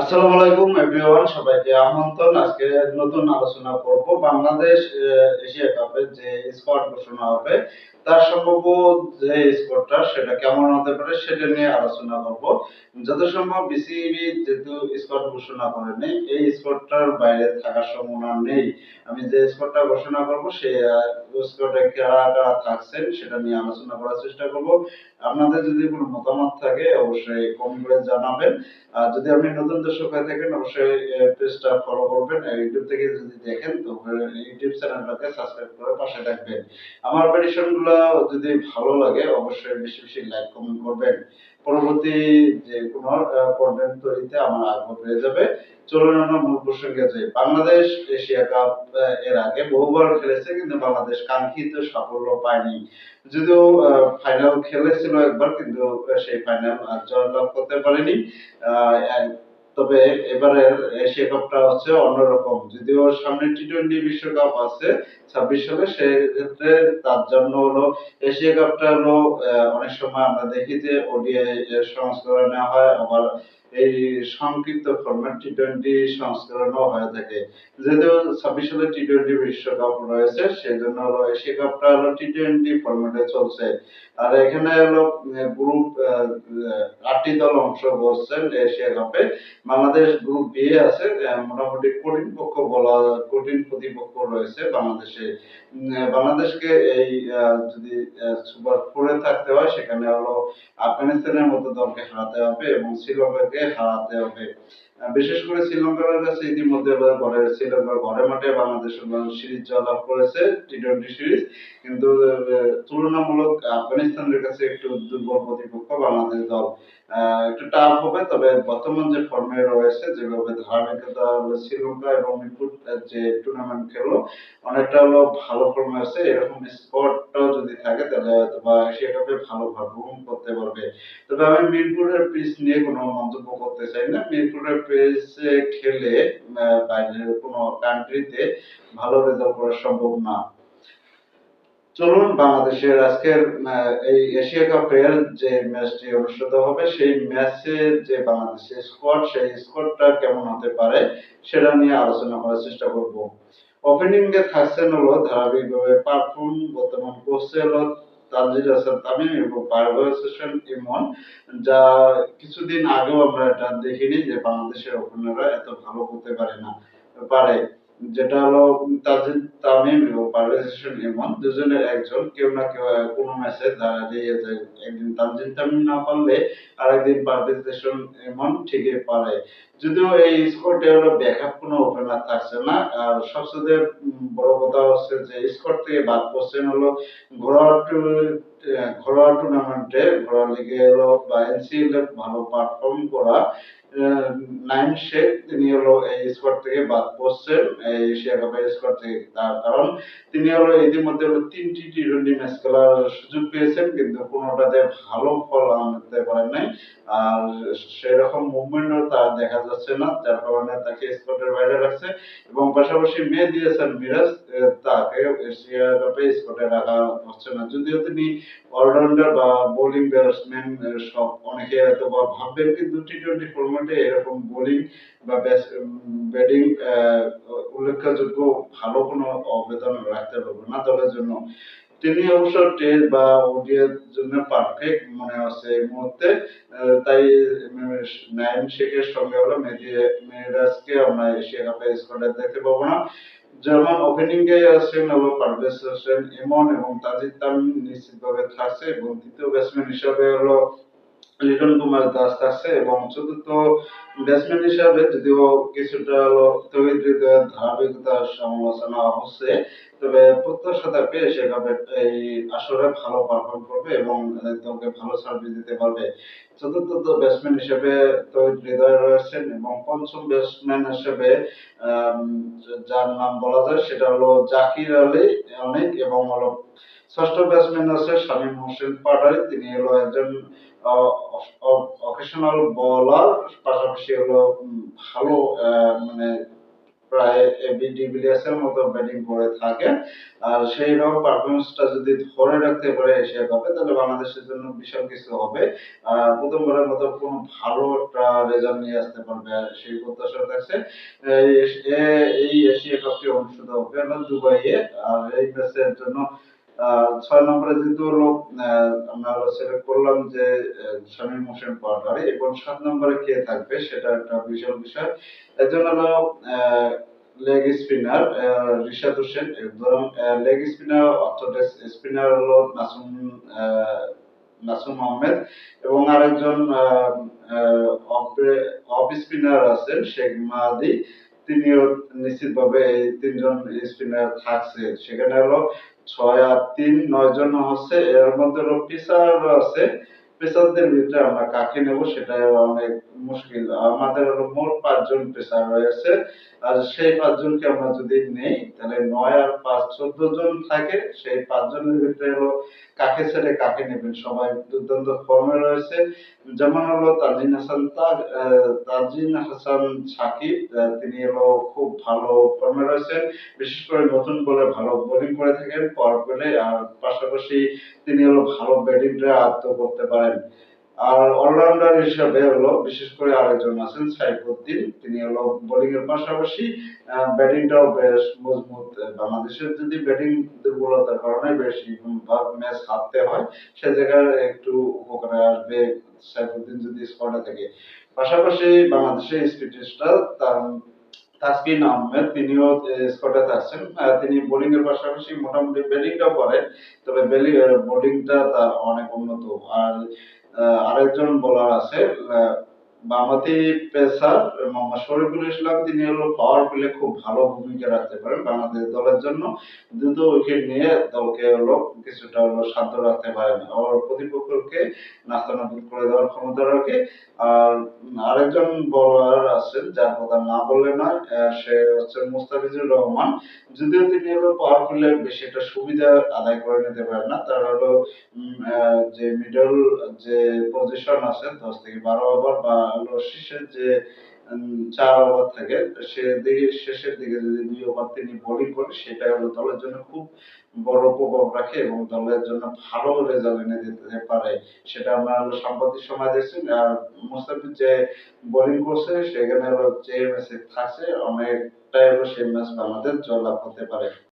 আসসালামু আলাইকুম এভরিওয়ান সবাইকে আমন্ত্রণ। আজকে নতুন আলোচনা করব বাংলাদেশ এশিয়া কাপের যে স্কোয়াড ঘোষণা হবে, তার যে স্কোয়াডটা সেটা কেমন হতে পারে সেটা নিয়ে আলোচনা করব। যত সম্ভব বিসিবি যেহেতু স্কোয়াড ঘোষণা করেনি, এই স্কোয়াডটার বাইরে থাকার সম্ভাবনা নেই। আমি যে স্কোয়াডটা ঘোষণা করব স্কোয়াডে কারা কারা থাকছেন সেটা নিয়ে আলোচনা করার চেষ্টা করব। আপনাদের যদি কোনো মতামত থাকে, অবশ্যই কমেন্ট করে জানাবেন। আর যদি আপনি নতুন দর্শক হয়ে থাকেন অবশ্যই পেজটা ফলো করবেন। ইউটিউব থেকে যদি দেখেন, তো ইউটিউব চ্যানেলটাকে সাবস্ক্রাইব করে পাশে থাকবেন। আমার প্রেডিকশন যদি ভালো লাগে, অবশ্যই বেশি বেশি লাইক কমেন্ট করবেন। পরবর্তী যে কোনো কন্টেন্ট তৈরিতে আমার আগ্রহ বেড়ে যাবে। চলুন আমরা মূল প্রসঙ্গে যাই। বাংলাদেশ এশিয়া কাপ এর আগে বহুবার খেলেছে, কিন্তু বাংলাদেশ কাঙ্ক্ষিত সাফল্য পায়নি। যদিও ফাইনাল খেলেছিল একবার, কিন্তু সেই ফাইনাল আর জয়লাভ করতে পারেনি। তবে এবারের এশিয়া কাপটা হচ্ছে অন্যরকম। যদিও সামনে টি টোয়েন্টি বিশ্বকাপ আছে, ছাব্বিশ সালে, সেক্ষেত্রে তার জন্য হলো এশিয়া কাপটা হলো অনেক সময় আমরা দেখি যে ওডিআই সংস্করণে হয়, আবার এই সংক্ষিপ্ত ফরম্যাট টি টোয়েন্টি সংস্করণও হয়ে থাকে। যেহেতু ছাব্বিশ সালে টি টোয়েন্টি বিশ্বকাপ রয়েছে সেই জন্য কাপটা হলো টি টোয়েন্টি ফরম্যাটে চলছে। আর এখানে হলো গ্রুপ আটটি দল অংশ করছেন এশিয়া কাপে। বাংলাদেশ গ্রুপ বি আছে মোটামুটি কঠিন পক্ষ বলা, কঠিন প্রতিপক্ষ রয়েছে বাংলাদেশে। বাংলাদেশকে এই যদি সুপার ফোরে থাকতে হয়, সেখানে হলো আফগানিস্তানের মতো দলকে হারাতে হবে এবং শ্রীলঙ্কাকে হারাতে হবে। বিশেষ করে শ্রীলঙ্কার কাছে ইতিমধ্যে ঘরে শ্রীলঙ্কার ঘরে মাঠে সিরিজ জয়লাভ করেছে টি টোয়েন্টি সিরিজ কিন্তু তুলনামূলক আফগানিস্তানের কাছে একটু দুর্বল প্রতিপক্ষ বাংলাদেশ দল। একটু টাফ হবে, তবে বর্তমান যে ফর্মে রয়েছে, যেভাবে ধারাবাহিকতা শ্রীলঙ্কা এবং মিরপুর যে টুর্নামেন্ট খেললো, অনেকটা হলো ভালো ফর্মে আছে। এরকম স্কোয়াডটাও যদি থাকে, তাহলে এশিয়া কাপে ভালো পারফর্ম করতে পারবে। তবে আমি মিরপুরের পিচ নিয়ে কোনো মন্তব্য করতে চাই না। মিরপুরের পিচে খেলে বাইরের কোনো কান্ট্রিতে ভালো রেজাল্ট করা সম্ভব না। চলুন বাংলাদেশের আজকের এই এশিয়া কাপের যে ম্যাচটি অনুষ্ঠিত হবে, সেই ম্যাচে যে বাংলাদেশের স্কোয়াড সেই স্কোয়াডটা কেমন হতে পারে, সেটা নিয়ে আলোচনা করার চেষ্টা করব। ওপেনিং থাকছেন হলো ধারাবাহিকভাবে পারফর্ম বর্তমান করছে হলো তানজিদ হাসান তামিম এবং পারভেজ হোসেন ইমন, যা কিছুদিন আগেও আমরা এটা দেখিনি যে বাংলাদেশের ওপেনাররা এত ভালো করতে পারে না, পারে। যেটা হলো তাজিদ তামিম এবং পারভেজ ইমন দুজনের একজন, কেউ না কেউ কোনো ম্যাচে দাঁড়িয়ে যায়। একদিন তানজিদ তামিম না পারলে, আরেকদিন পারভেজ হোসেন ইমন ঠিকই পারে। যদিও এই স্কোয়াডে হলো ব্যাকআপ, কোনো ওপেনার থাকছে না। আর সবচেয়ে বড় কথা হচ্ছে যে স্কোয়াড থেকে বাদ পড়ছেন হলো ঘরোয়া ঘরোয়া টুর্নামেন্টে ঘরোয়া লিগে হলো বা এনসিএল ভালো পারফর্ম করা তিনি হলো এই থেকে বাদ পড়ছেন এই এশিয়া কাপের থেকে তার কারণ, তিনি হলো ইতিমধ্যে হলো তিনটি টি টোয়েন্টি ম্যাচ খেলার সুযোগ পেয়েছেন, কিন্তু কোনোটাতে ভালো ফল আনতে পারেন নাই। আর সেরকম মুভমেন্টও তার দেখা যাচ্ছে না, যার কারণে তাকে বাইরে রাখছে। এবং পাশাপাশি মেহেদি দিয়েছেন মিরাজ তাকে এশিয়া কাপে স্কোয়াডে রাখা হচ্ছে না। যদিও তিনি অলরাউন্ডার বা বোলিং ব্যাটসম্যান সব অনেকে হয়তো ভাববেন, কিন্তু টি টোয়েন্টি ফরম্যাটে এরকম বোলিং বা ব্যাটিং উল্লেখযোগ্য ভালো কোনো অবদান রাখতে পারবে না দলের জন্য। তিনি অবশ্য টেস্ট বা ওডিআই জন্য পারফেক্ট মনে হচ্ছে এই মুহূর্তে। তাই নাইম শেখের সঙ্গে হলো মেহেদি, মেহরাজকে আমরা এশিয়া কাপে স্কোয়াডে দেখতে পাবো না। যেমন ওপেনিং এ আছেন হলো পারভেজ হোসেন ইমন এবং তাজিদ তামিম নিশ্চিতভাবে থাকছে এবং দ্বিতীয় ব্যাটসম্যান হিসাবে হলো লিটন কুমার দাস থাকছে এবং চতুর্থ ব্যাটসম্যান হিসাবে যদিও কিছুটা হৃদয়ের ধারাবাহিকতার সমালোচনা হচ্ছে, তবে প্রত্যাশা থাকবে এশিয়া কাপের এই আসরে ভালো পারফর্ম করবে এবং দলকে ভালো সার্ভিস দিতে পারবে। চতুর্থ ব্যাটসম্যান হিসেবে তহিদ হৃদয় রয়েছেন এবং পঞ্চম ব্যাটসম্যান হিসেবে যার নাম বলা যায় সেটা হলো জাকির আলী অনেক এবং হলো ষষ্ঠ ব্যাটসম্যান আছে শামীম হোসেন পাটারি। তিনি হলো একজন অকেশনাল বোলার পাশাপাশি হলো ভালো মানে প্রায় মতো ব্যাটিং করে থাকে। আর সেই রকম পারফরমেন্সটা যদি ধরে রাখতে পারে এশিয়া কাপে, তাহলে বাংলাদেশের জন্য বিশাল কিছু হবে। আর প্রথমবারের মতো কোনো ভালো একটা রেজাল্ট নিয়ে আসতে পারবে সেই প্রত্যাশা থাকছে এই এশিয়া কাপটি অনুষ্ঠিত হবে হলো দুবাইয়ে, আর এই ম্যাচের জন্য ছয় নম্বরে যেহেতু আমরা সিলেক্ট করলাম যে শামীম হোসেন এবং সাত নম্বরে কে থাকবে সেটা একটা বিশাল বিষয়। একজন হলো leg spinner Rishad Hossain leg spinner spinner হলো নাসুম নাসুম আহমেদ, এবং আরেকজন অফ স্পিনার আছেন শেখ মাহাদি। তিনিও নিশ্চিতভাবে এই তিনজন স্পিনার থাকছে। সেখানে হলো ছয় আর তিন নয় জন হচ্ছে এর মধ্যে পিসার আছে। পেসারদের ভিতরে আমরা কাকে নেব সেটা অনেক মুশকিল। আমাদের হলো মোট পাঁচজন পেসার রয়েছে, আর সেই পাঁচজনকে আমরা যদি নেই, তাহলে নয় আর পাঁচ, চোদ্দ জন থাকে, সেই পাঁচজনের ভিতরে হলো কাকে ছেড়ে কাকে নেবেন। সবাই দুর্দান্ত ফর্মে রয়েছে। যেমন হলো তাজিন হাসান তাজ তাজিন হাসান সাকিব তিনি হলো খুব ভালো ফর্মে রয়েছেন। বিশেষ করে নতুন বলে ভালো বোলিং করে থাকেন পাওয়ার প্লে আর পাশাপাশি তিনি হলো ভালো ব্যাটিংটা আয়ত্ত করতে পারেন। আর অলরাউন্ডার হিসাবে হলো বিশেষ করে আরেকজন আছেন, সাইফুদ্দিন। তিনি হলো বোলিং এর পাশাপাশি ব্যাটিংটাও বেশ মজবুত। বাংলাদেশের যদি ব্যাটিং দুর্বলতার কারণে বেশি ভাগ ম্যাচ হারতে হয়, সে জায়গায় একটু উপকারে আসবে সাইফুদ্দিন যদি স্কোয়াডে থাকে। পাশাপাশি বাংলাদেশের স্পিড স্টার তার তাসকিন আহমেদ, তিনিও স্কোয়াডে আছেন তিনি বোলিং এর পাশাপাশি মোটামুটি ব্যাটিংটাও করেন, তবে বোলিংটা তার অনেক উন্নত। আর আরেকজন বোলার আছে বামহাতি পেসার মোহাম্মদ শরীফুল ইসলাম তিনি হলো পাওয়ার প্লে খুব ভালো ভূমিকা রাখতে পারেন বাংলাদেশ দলের জন্য। দ্রুত উইকেট নিয়ে দলকে হলো কিছুটা হলো শান্ত রাখতে পারেন। আর প্রতিপক্ষকে নাস্তানাবুদ করে দেওয়ার ক্ষমতা রাখে। আর আরেকজন বোলার আছেন যার কথা না বললে আহ, সে হচ্ছে মুস্তাফিজুর রহমান। যদিও তিনি হলো পাওয়ার প্লে বেশি একটা সুবিধা আদায় করে নিতে পারেন না। তার হলো যে মিডল যে পজিশন আছে দশ থেকে বারো ওভার বা শেষের যে চার ওভার থাকে সে শেষের দিকে যদি দুই ওভার তিনি বোলিং করে সেটা হলো দলের জন্য খুব বড় প্রভাব রাখে এবং দলের জন্য ভালো রেজাল্ট এনে দিতে পারে। সেটা আমরা হলো সাম্প্রতিক সময় দেখছি, আর মুস্তাফিজ যে বোলিং করছে, সেখানে হলো যে ম্যাচে থাকছে, অনেকটাই হলো সেই ম্যাচ বাংলাদেশ জয়লাভ করতে পারে।